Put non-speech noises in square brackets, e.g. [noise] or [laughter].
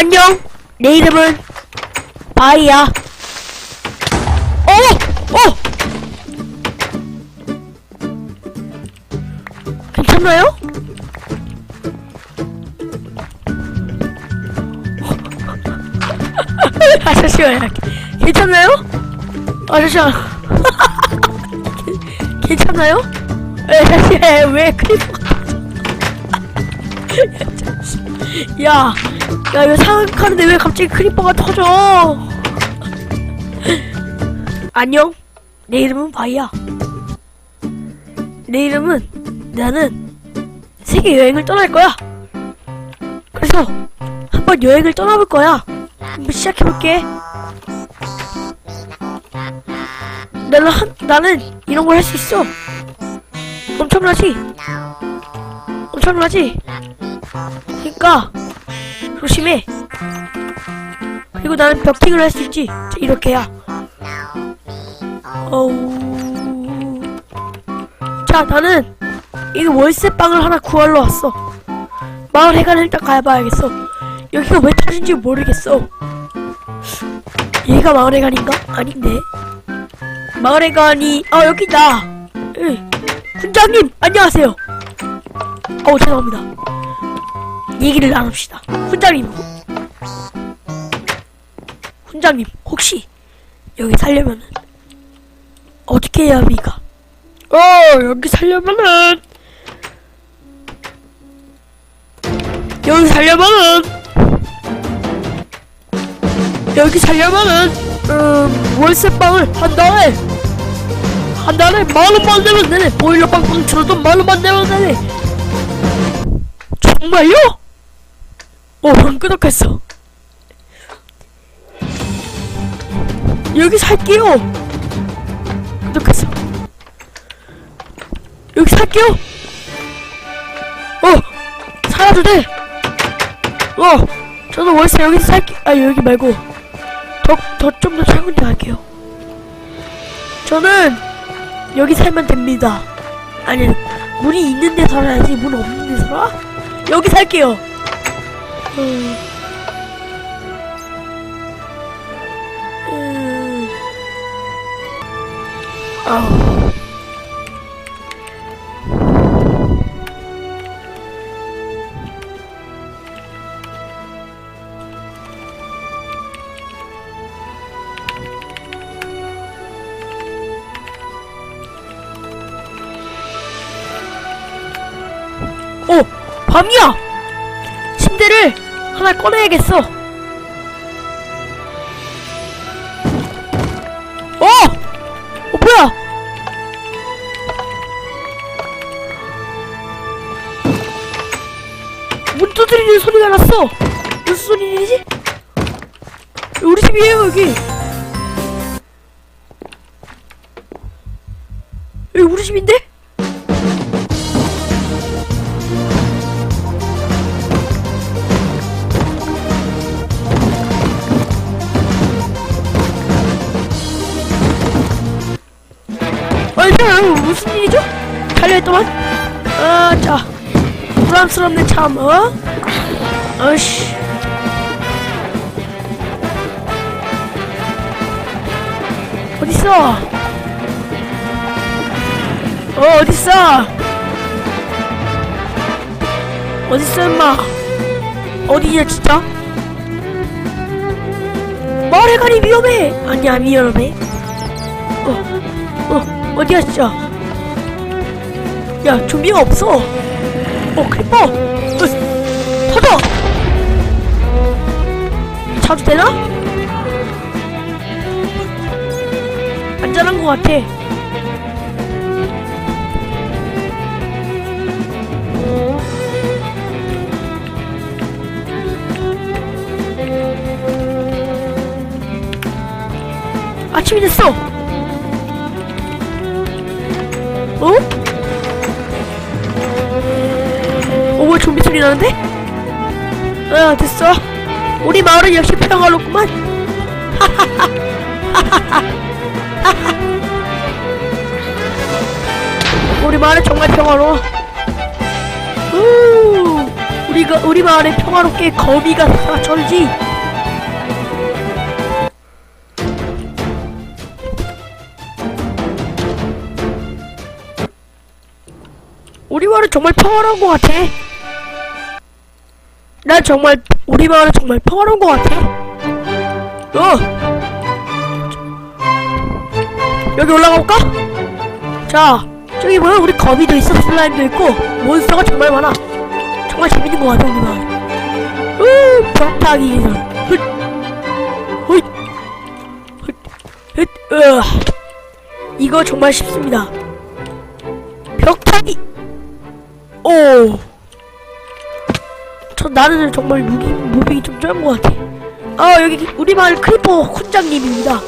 안녕. 내 이름은 바이야. 어! 어! 괜찮나요? 아, 잠시만요. 괜찮나요? 아, 잠시만. 괜찮나요? 에, 잠시만. 왜 크리퍼가 [laughs] 야, 야, 이거 사악하는데 왜 갑자기 크리퍼가 터져? 안녕, 내 이름은 바이야. 내 이름은 나는 세계 여행을 떠날 거야. 그래서 한번 여행을 떠나볼 거야. 한번 시작해볼게. 나는 한, 나는 이런 걸 할 수 있어. 엄청나지? 엄청나지? 그니까 조심해. 그리고 나는 벽팅을 할 수 있지. 자, 이렇게 야. 어우. 자 나는 이 월세방을 하나 구하러 왔어. 마을 해관을 일단 가봐야겠어. 여기가 왜 터진지 모르겠어. 얘가 마을 해관인가? 아닌데. 마을 해관이 아 여기다. 에이, 훈장님 안녕하세요. 어우 죄송합니다 얘기를 나눕시다. 훈장님, 훈장님 혹시 여기 살려면은 어떻게 해야 합니까? 어 여기 살려면은 여기 살려면은 여기 살려면은 음 월세방을 한 달에 한 달에 만 원만 내면 되네 보일러방 방치로도 만 원만 내면 되네 정말요? 어, 방금 끄덕했어. 여기 살게요. 끄덕했어. 여기 살게요. 어, 살아도 돼. 어, 저도 월세 여기서 살게. 아, 여기 말고 더, 더 좀더 작은 데 갈게요. 저는 여기 살면 됩니다. 아니, 문이 있는 데 살아야지 문 없는 데 살아? 여기 살게요. 음. 밤이야! 하나 꺼내야겠어. 어! 어, 뭐야? 문 두드리는 소리가 났어. 무슨 소리지? 우리 집이에요, 여기. 여기 우리 집인데? 아니, 저, 무슨 일이죠? 달려있더만? 아, 자. 부담스럽네, 참, 어? 어이씨. 어딨어? 어, 어딨어? 어딨어, 임마? 어디냐, 진짜? 머리가리 위험해! 아니야, 위험해. 어, 어, 어디야, 진짜? 야, 좀비가 없어! 어, 크리퍼! 어, 터져! 자도 되나? 안전한 것 같아. 아침이 됐어! 어? 어, 왜 좀비 소리 나는데? 아, 됐어. 우리 마을은 역시 평화롭구만. [laughs] 우리 마을은 정말 평화로워. 우, 우리가 우리 마을에 평화롭게 거미가 사철지. 우리 마을은 정말 평화로운 것 같아. 난 정말 우리 마을은 정말 평화로운 것 같아. 어. 여기 올라가 볼까? 자, 저기 뭐야? 우리 거미도 있어, 슬라임도 있고 몬스터가 정말 많아. 정말 재밌는 것 같아 우리 마을. 으, 벽타기. 훗, 훗, 훗, 훗, 으. 이거 정말 쉽습니다. 오. 저 나는 정말 무기 무빙이 좀 쩔은 것 같아. 아 여기 우리 마을 크리퍼 훈장님입니다.